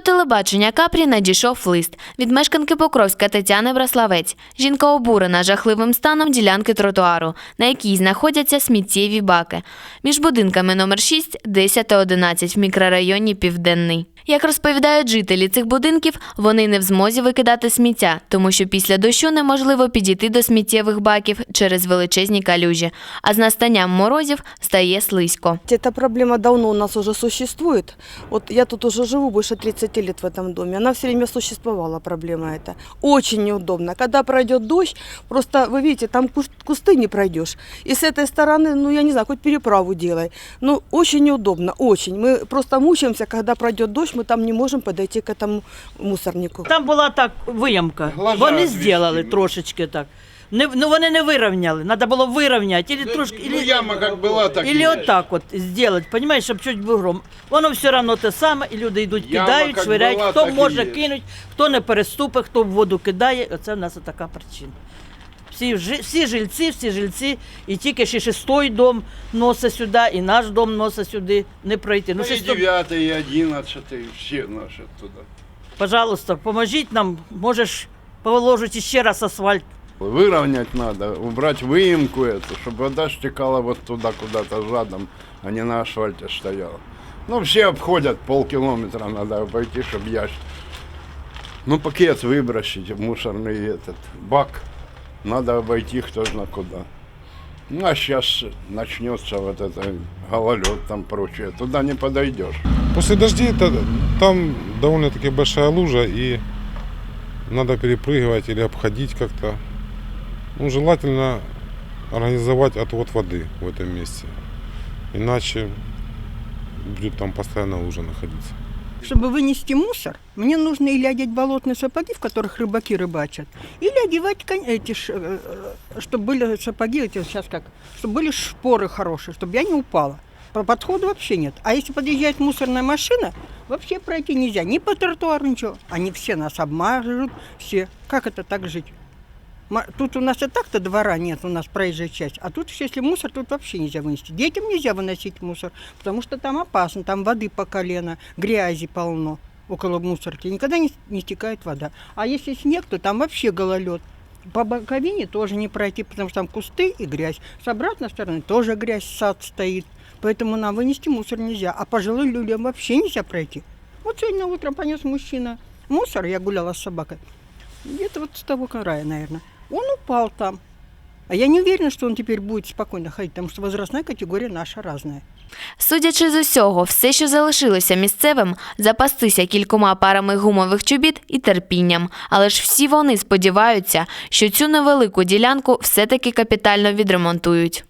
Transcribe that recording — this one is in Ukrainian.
Телебачення Капрі надійшов лист від мешканки Покровська Тетяни Браславець. Жінка обурена жахливим станом ділянки тротуару, на якій знаходяться сміттєві баки. Між будинками номер 6, 10 та 11 в мікрорайоні Південний. Як розповідають жителі цих будинків, вони не в змозі викидати сміття, тому що після дощу неможливо підійти до сміттєвих баків через величезні калюжі, а з настанням морозів стає слизько. Эта проблема давно у нас уже существует. Вот я тут уже живу больше 30 лет в этом доме. Она все время существовала, проблема эта. Очень неудобно. Когда пройдет дождь, просто, вы видите, там куш- кусты не пройдешь. И с этой стороны, ну, я не знаю, хоть переправу делай. Ну, очень неудобно, очень. Мы просто мучаемся, когда пройдет дождь, мы там не можем подойти к этому мусорнику. Там була так виямка. Глаза вони звідси зробили були. трошечки так. Не, ну вони не вирівняли. Треба було вирівняти. Или трошки, Ну, или, яма как была, так и или есть. отак от зробити, розумієш, щоб чуть бугром. Воно все одно те саме, і люди йдуть, Яма кидають, як швиряють. була, хто так і може є. кинуть, хто не переступить, хто в воду кидає. Оце в нас така причина. Всі, жи- всі жильці, всі жильці, і тільки ще шестой дом носить сюди, і наш дом носить сюди, не пройти. Ну, и шестой- девятый, и одиннадцатый, все наши туда. Пожалуйста, поможіть нам, можеш положити ще раз асфальт. Выровнять надо, убрать выемку эту, чтобы вода стекала вот туда куда-то задом, а не на асфальте стояла. Ну, все обходят, полкилометра надо обойти, чтобы ящик. Ну, пакет выбросить, в мусорный этот бак. Надо обойти кто знает куда. Ну, а сейчас начнется вот это гололед там прочее. Туда не подойдешь. После дождей это, там довольно-таки большая лужа и надо перепрыгивать или обходить как-то. Ну, желательно организовать отвод воды в этом месте. Иначе будет там постоянно лужа находиться. Чтобы вынести мусор, мне нужно или одеть болотные сапоги, в которых рыбаки рыбачат, или одевать эти, чтобы были сапоги, эти сейчас как, чтобы были шпоры хорошие, чтобы я не упала. По подходу вообще нет. А если подъезжает мусорная машина, вообще пройти нельзя. Ни по тротуару, ничего. Они все нас обмажут, все. Как это так жить? Тут у нас и так-то двора нет, у нас проезжая часть. А тут, если мусор, тут вообще нельзя вынести. Детям нельзя выносить мусор, потому что там опасно, там воды по колено, грязи полно около мусорки. Никогда не, не стекает вода. А если снег, то там вообще гололед. По боковине тоже не пройти, потому что там кусты и грязь. С обратной стороны тоже грязь, сад стоит. Поэтому нам вынести мусор нельзя. А пожилым людям вообще нельзя пройти. Вот сегодня утром понес мужчина мусор, я гуляла с собакой. Где-то вот с того края, наверное. Он упал там. А я не уверена, что он теперь будет спокойно ходить, потому что возрастная категория наша разная. Судячи з усього, все, що залишилося місцевим, запастися кількома парами гумових чобіт і терпінням. Але ж всі вони сподіваються, що цю невелику ділянку все-таки капітально відремонтують.